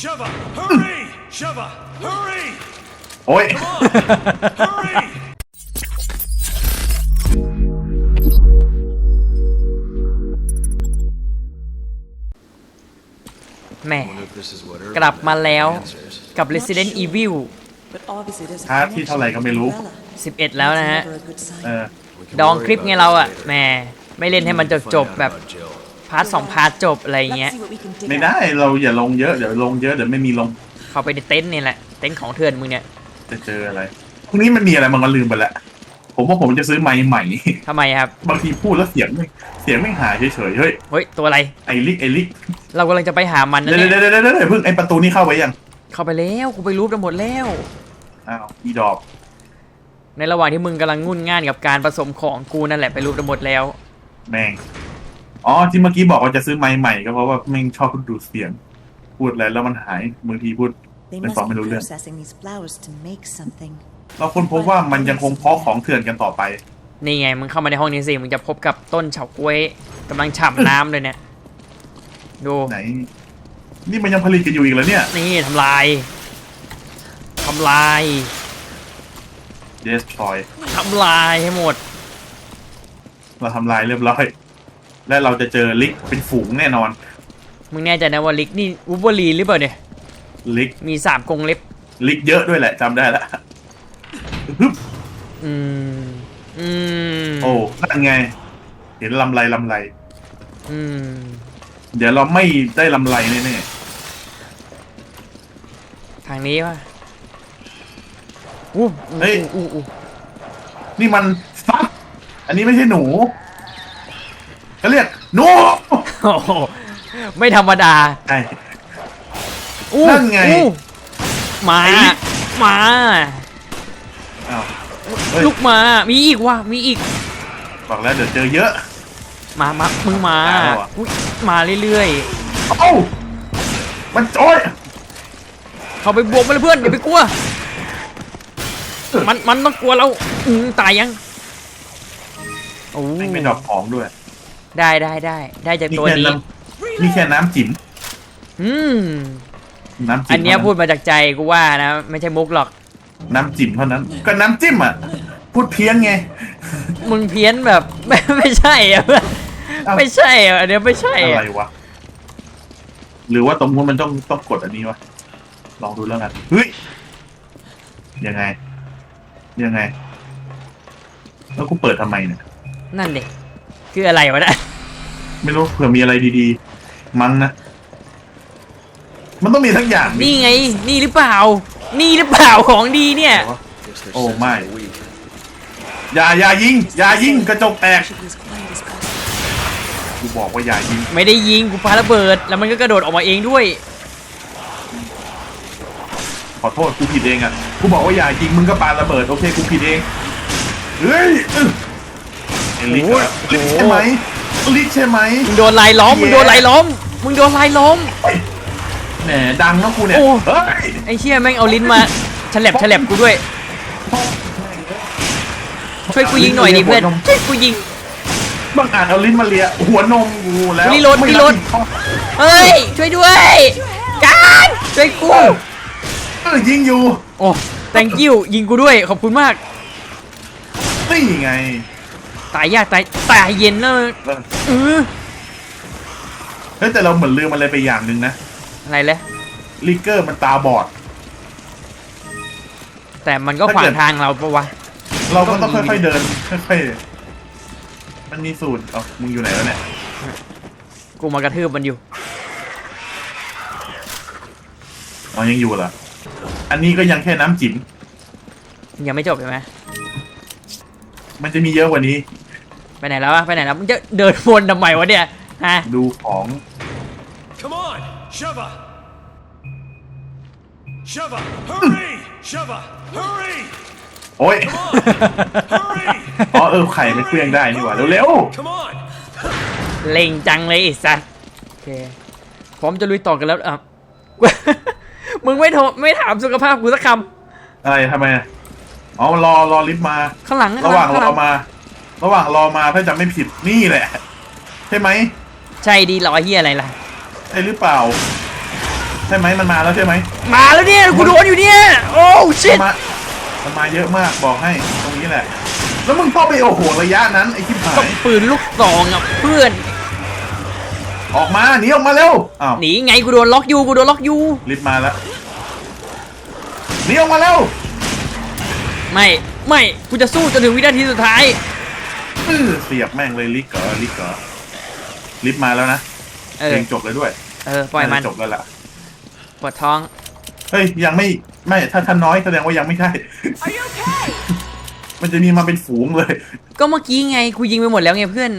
Sheva, hurry! Sheva, hurry! โอ้ย Hurry! แหม่ Wonder if this is what กลับมาแล้ว answers. กับ Resident Evil But obviously there's a พาร์ทที่เท่าไหร่ก็ไม่รู้ 11 แล้วนะฮะ Never a good sign. เออ We can ดอง worry คลิป about ไง this เราอะ later. แหม่ไม่เล่นให้มันจบ Find จ out บแบบ about Jill. พาร์ทสองพาร์ทจบอะไรอย่างเงี้ย Let's see what we can dig ไม่ out. ได้เราอย่าลงเยอะเดี๋ยวลงเยอะเดี๋ยวไม่มีลงเข้าไปในเต็นท์นี่แหละ เต็นท์ของเถื่อนมึงเนี่ยจะเจออะไรพรุ่งนี้มันมีอะไรมันก็ลืมไปแล้วผมว่าผมจะซื้อไมค์ใหม่ ทำไมครับ บางทีพูดแล้วเสียงไม่เสียงไม่หายเฉยๆเฮ้ยเฮ้ย ตัวอะไร ไอลิกไอลิกเรากำลังจะไปหามันนะเดี๋ยวเนี่เดี๋ยวยเดี๋ยวเดี๋ยวเดี๋ยวเพิ่งไอประตูนี้เข้าไปยังเข้าไปแล้วกูไปรูปทั้งหมดแล้ว อ้าวอีดอกในระหว่างที่มึงกำลังงุ่นง่านกับการผสมของกูนั่นแหละไปรูปทั้งหมดแล้ว แม่ง อ๋อที่เมื่อกี้บอกว่าจะซื้อไมค์ใหม่ก็เพราะว่าแม่งชอบดูดเสียง พูดอะไรแล้วมันหายบางทีพูด They Let's must not be middle there. processing these flowers to make something. เราค้นพบว่ามันยังคงเพาะของเถื่อนกันต่อไป นี่ไงมึงเข้ามาในห้องนี้สิมึงจะพบกับต้นเฉาก๊วยกำลังฉ่ำน้ำเลยเนี่ย ดูไหน นี่มันยังผลิตกันอยู่อีกแล้วเนี่ย นี่ทำลายทำลาย destroy ทำลายให้หมด เราทำลายเรียบร้อย และเราจะเจอลิกเป็นฝูงแน่นอน มึงแน่ใจนะว่าลิกนี่วูบลีหรือเปล่าเนี่ยลิกมีสามกรงเล็บ ลิกเยอะด้วยแหละจำได้แล้วฮึบอืมอืมโอ้นั่นไง เห็นลำไรลำไรอืมเดี๋ยวเราไม่ได้ลำไรแน่ทางนี้ป่ะอู้อู้ๆเฮ้ยอู้อู้นี่มันฟักอันนี้ไม่ใช่หนู เขาเรียกหนูโอ้โหไม่ธรรมดาใช่อู้นั่นไงอู้มาไอ้มา อ้าวเฮ้ยลูกมา มีอีกว่ะมีอีกบอกแล้วเดี๋ยวเจอเยอะมามามึงมาเอาอะ อุ๊ยมาเรื่อยเอ้ามันโอ้ยๆ เขาไปบวกมันเลยเพื่อนอย่าไปกลัว มันมันต้องกลัวเราอืมตายยังโอ้ไม่เป็นดอกของด้วย ได้ได้ได้ได้จากนี่ตัวแค่นี้น้ำนี่แค่น้ำจิ๋มอืมน้ำจิ้มอันเนี้ยท่าพูดมาจากใจกูว่านะ ไม่ใช่มุกหรอก น้ำจิ้มเท่านั้น ก็น้ำจิ้มอะ พูดเพี้ยนไง มึงเพี้ยนแบบไม่ไม่ใช่อะเพื่อนอ้าวไม่ใช่อะอันเนี้ยไม่ใช่อะอะไรวะ หรือว่าตรงนู้นมันต้องต้องกดอันนี้วะ ลองดูแล้วกัน เฮ้ย ยังไง ยังไง แล้วกูเปิดทำไมเนี่ย นั่นเด็ก คืออะไรวะเนะไม่รู้เผื่อมีอะไรดีๆ มั้งนะ มันต้องมีทั้งอย่างนี่ไง นี่หรือเปล่า นี่หรือเปล่าของดีเนี่ย Guess their Oh, senses my. are weak. อย่าอย่ายิง อย่ายิงกระจกแตก Should be as quiet as possible. กูบอกว่าอย่ายิง ไม่ได้ยิงกูปาระเบิด แล้วมันก็กระโดดออกมาเองด้วย ขอโทษกูผิดเองอะ กูบอกว่าอย่ายิงมึงก็ปาระเบิดโอเคกูผิดเอง เฮ้ยอึ๊ะไอ้ ลิกอะโอ้ลิกโหใช่ไหมลิกใช่ไหมมึงโดนลายล้อมมึงโดนลายล้อมมึงโดนลายล้อม แหมดังเนาะกูเนี่ยโอ้ เฮ้ยไอ้เชี่ยแม่งเอาลิ้นมาฉลับฉลับกูด้วย ช่วยกูยิงหน่อยดิเพื่อนช่วยกูยิง บางอาจเอาลิ้นมาเลียหัวนมกูแล้วรีโหลดไม่รีโหลด ผิชอบเฮ้ย ช่วยด้วยการช่วยกูเออยิงอยู่โอ้ thank you ยิงกูด้วยขอบคุณมาก นี่ไง ตายยากตายตายเย็นแล้วเออเออเฮ้ยแต่เราเหมือนลืมอะไรไปอย่างหนึ่งนะอะไรเลยลิกเกอร์มันตาบอด แต่มันก็ขวางทางเราปะวะเราก็ต้องค่อยๆเดินค่อยๆมันมีสูตรเอ้ามึงอยู่ไหนแล้วเนี่ยกูมากระทืบมันอยู่อ๋อยังอยู่เหรออันนี้ก็ยังแค่น้ำจิ้มยังไม่จบใช่ไหมมันจะมีเยอะกว่านี้ ไปไหนแล้ววะไปไหนแล้วมึงจะเดินวนทำไมวะเนี่ยฮะดูของ Come on, Sheva! Sheva, hurry! Sheva, hurry! โอ้ย Hurry! อ๋อเออไข่ไม่เคลื่องได้นี่หว่าเร็ว Come on! เล็งจังเลยไอ้สัสโอเคพร้อมจะลุยต่อกันแล้วอะ มึงไม่โทรไม่ถามสุขภาพกูสักคๆอะไรทำไมอะอ๋อรอรอลิฟต์มาำข้างหลังระหว่างข้รหอลังมา ระหว่างรอมาถ้าจำไม่ผิดนี่แหละ ใช่ไหมใช่ดีรอเฮียอะไรล่ะ ใช่หรือเปล่า ใช่ไหมมันมาแล้วใช่ไหมมาแล้วเนี่ยกูโดนอยู่เนี่ยโอ้ชิมันมามันมาเยอะมากบอกให้ตรงนี้แหละ แล้วมึงเข้าไปโอ้โหระยะนั้นไอ้ชิบหาก็ยปืนลูกซองอะเพื่อนออกมาหนีออกมาเร็วอ้าวหนีไงกูโดนล็อกอยู่กูโดนล็อกอยู่ลิฟต์มาแล้วหนีออกมาเร็วไม่ไม่กูจะสู้จนถึงวินาทีสุดท้าย อื้อเสียบแม่งเลยลิกเหรอลิกเหรอลิฟต์มาแล้วนะเอเพอลงจบเลยด้วยเออปล่อยมันาจะจบแล้วล่ะปวดท้อง เฮ้ยยังไม่ไม่ถ้าท่านน้อยแสดงว่ายังไม่ใช่มันจะมีมาเป็นฝูงเลย ก็เมื่อกี้ไงกูยิงไปหมดแล้วไงเพื่อน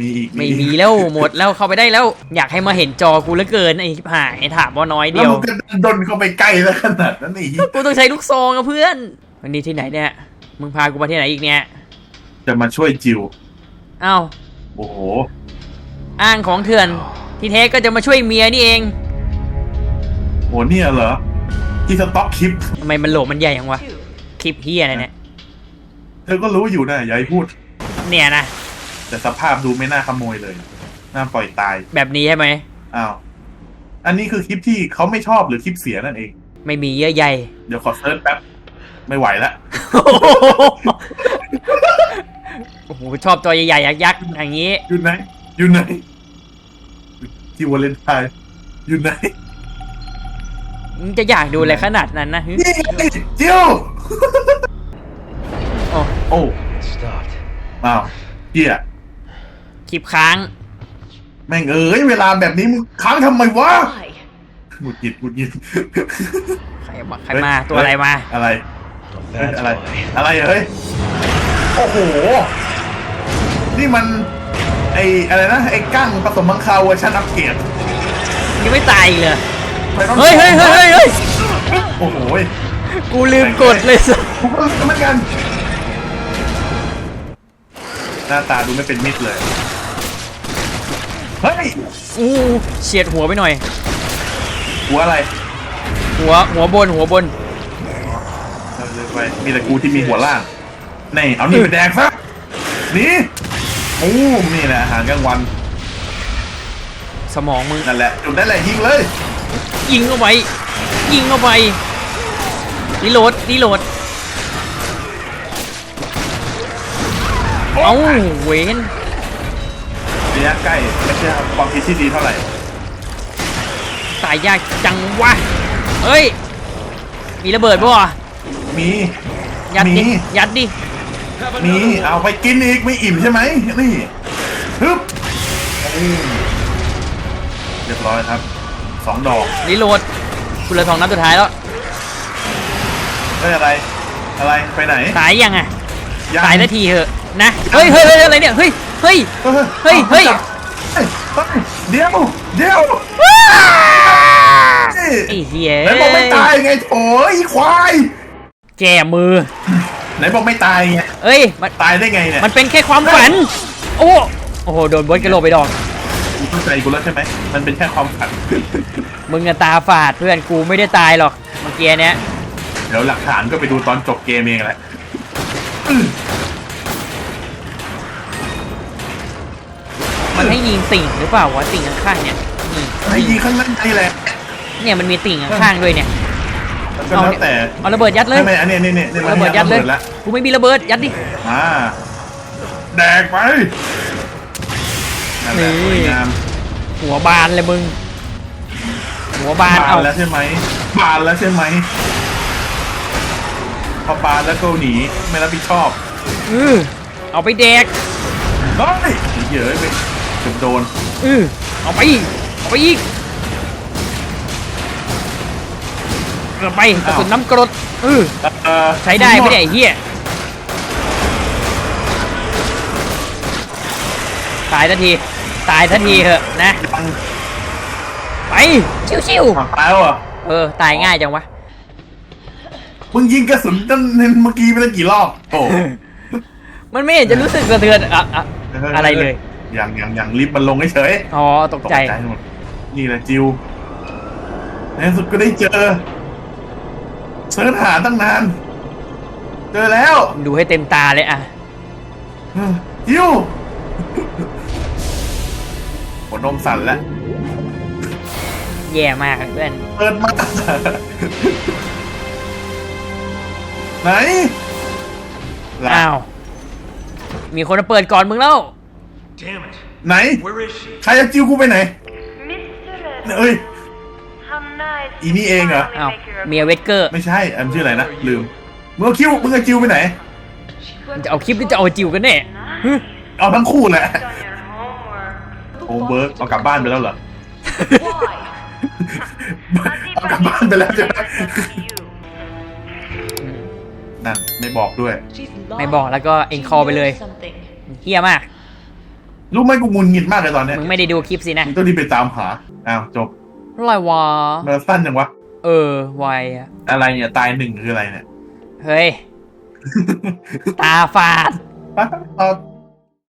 มีอีกไม่อีกมีแล้วหมดแล้วเข้าไปได้แล้ว อยากให้มาเห็นจอกูเหลือเกินไอ้ผายถามว่าน้อยแล้เดียวว มันก็ดนเข้าไปใกล้แล้วขนาดนั้นอีกกูต้องใช้ลูกซองอะเพื่อน วันนี้ที่ไหนเนี่ย มึงพากูมาที่ไหนอีกเนี่ย จะมาช่วยจิวเอ้าโอ้โหอ้างของเถื่อน ที่แท้ก็จะมาช่วยเมียนี่เองโหเนี่ยเหรอ ที่สต็อกคลิป ทำไมมันโหลมันใหญ่ยังวะคลิปเฮียอะไรเนี่ยเธอก็รู้อยู่นะอย่าให้พูด เนี่ยนะแต่สภาพดูไม่น่าขโมยเลย น่าปล่อยตาย แบบนี้ใช่ไหมอ้าว อันนี้คือคลิปที่เขาไม่ชอบหรือคลิปเสียนั่นเอง ไม่มีเยื่อใย เดี๋ยวขอเซิร์ชแป๊บ ไม่ไหวละ โอ้โหชอบตัวใหญ่ๆยักษ์ๆอย่างนี้ อยู่ไหน อยู่ไหนที่วาเลนไทน์อยู่ไหนมึงจะอยากดูอะไรขนาดนั้นนะฮึนี่ไงจิวโอ้โอ้ Stopped. อ้าวเฮียคลิปค้าง แม่งเอ้ยเวลาแบบนี้มึงค้างทำไมวะหงุดหงิดหงุดหงิดใครมาใครมาตัวอะไรมา อะไรเฮ้ย That's อะไร why. อะไรเฮ้ย โอ้โห นี่มัน ไออะไรนะ ไอ้กั้งผสมมังคาวเวอร์ชันอัปเกรดยังไม่ตายอีกเลยไม่ต้องเฮ้ยเฮ้ยเฮ้ยเฮ้ยเฮ้ยโอ้โหกูลืมกดเลยสัสกูก็เหมือนกัน หน้าตาดูไม่เป็นมิตรเลย เฮ้ย อู้เฉียดหัวไปหน่อย หัวอะไร หัวหัวบนหัวบนเอาเลยไปมีแต่กูที่มีหัวล่างนี่เอานี่ไปแดกซะหนี่ โอ้นี่แหละอาหารกลางวันสมองมึงนั่นแหละจุดนั่นแหละยิงเลย ยิงเข้าไปยิงเข้าไปรีโหลดรีโหลดเอ้าเวนระยะใกล้ไม่ใช่ความคิดที่ดีเท่าไหร่ตายยากจังวะเฮ้ย มีระเบิดป่ะมียัดดิมียัดดิ Have มี another เอาไปกินอีกไม่อิ่มใช่ไหมนี่ฮึบอืมเรียบร้อยครับสองดอกรีโหลดคุณเหลือสองนัดสุดท้ายแล้วเฮ้ยอะไร อะไรไปไหนตายยังอะงตายนาทีเหอะนะเฮ้ยเฮ้ยเฮ้ยอะไรเนี่ยเฮ้ยเฮ้ยเฮ้ยเฮ้ยเฮ้ยเฮ้ยเดี๋ยวเดี๋ยวไอ้เหี้ยไหนบอกไม่ตายไงโอ้ยควายแจมือ ไหนบอกไม่ตายไงเอ้ยมันตายได้ไงเนี่ยมันเป็นแค่ความฝัน โอ้โอ้โหโดนบดกระโหลกไปดอกกูเข้าใจกูแล้วใช่ไหมมันเป็นแค่ความฝันมึงอะตาฝาดเพื่อนกูไม่ได้ตายหรอกเมื่อกี้เนี้ยเดี๋ยวหลักฐานก็ไปดูตอนจบเกมเองแหละมันให้ยิงติ่งหรือเปล่าวะติ่งข้างๆเนี่ยนี่ไอ้ยิงข้างนั้นนี่แหละเนี่ยมันมีติ่งข้างๆด้วยเนี่ย ก็แล้วแต่เอาระเบิดยัดเลย ไม่ไม่อันนี้นี่นี่นี่เอาระเบิดยัดเลยระบิละกูไม่มีระเบิดยัดดิมาแดกไปนั่นแหละนี่ สวยงามหัวบานเลยมึง หัวบานบาเอานแล้วใช่ไหมบานแล้วใช่ไหมพอบานแล้วก็หนีไม่รับผิดชอบอือเอาไปแดกเฮ้ยเยอะไปเกือบโดน อือเอาไปอีกเอาไปอีก เอาไปกระสุนน้ำกรดอือเอ่อใช้ได้ไม่ได้ไอ้เหี้ยตายทันที ตายทันทีเหอะนะยังไป ชิวหมักตายแล้วเหรอๆ เออ ตายง่ายจังวะ มึงยิงกระสุนนั่นเมื่อกี้ไปแล้วกี่รอบโอ้ มันไม่เห็นจะรู้สึกสะเทือนอะอะอะไรเลย อย่างอย่างอย่างลิฟต์มันลงเฉยอ๋อตกใจหมดนี่แหละจิวในที่สุดก็ได้เจอ เสิร์ชหาตั้งนาน เจอแล้วดูให้เต็มตาเลยอะเออจิวหัวนมสั่นแล้ว แย่มากอะเพื่อนเปิดมาไหนล่ะอ้าว มีคนมาเปิดก่อนมึงแล้ว Damn it. ไหน Where is she? ใครจะจิ้วกูไปไหน Mr. เอ้ย How nice. อีนี่เองเหรอ อ้าวเมียเวกเกอร์ไม่ใช่อันชื่ออะไรนะ ลืมมึงเอาคิวมึงเอาจิ้วไปไหนมึงจะเอาคลิปหรือจะเอาจิวกันแน่ฮึเอาทั้งคู่แหละ On your homework. โฮมเวิร์กเอากลับบ้านไปแล้วเหรอ Why? เอากลับบ้านไปแล้วใช่ไหม you. นั่นไม่บอกด้วย ไม่บอกแล้วก็เอ็งคอไปเลยเฮี้ยมาก รู้ไหมกูงุนงิดมากเลยตอนเนี้ยมึงไม่ได้ดูคลิปสินะ มึงต้องรีบไปตามหา อ้าวจบ อะไรวะมันสั้นจังวะ เออไวอะอะไรเนี่ยตายหนึ่งคืออะไรเนี่ย เฮ้ย ตาฝาด ไปๆเอา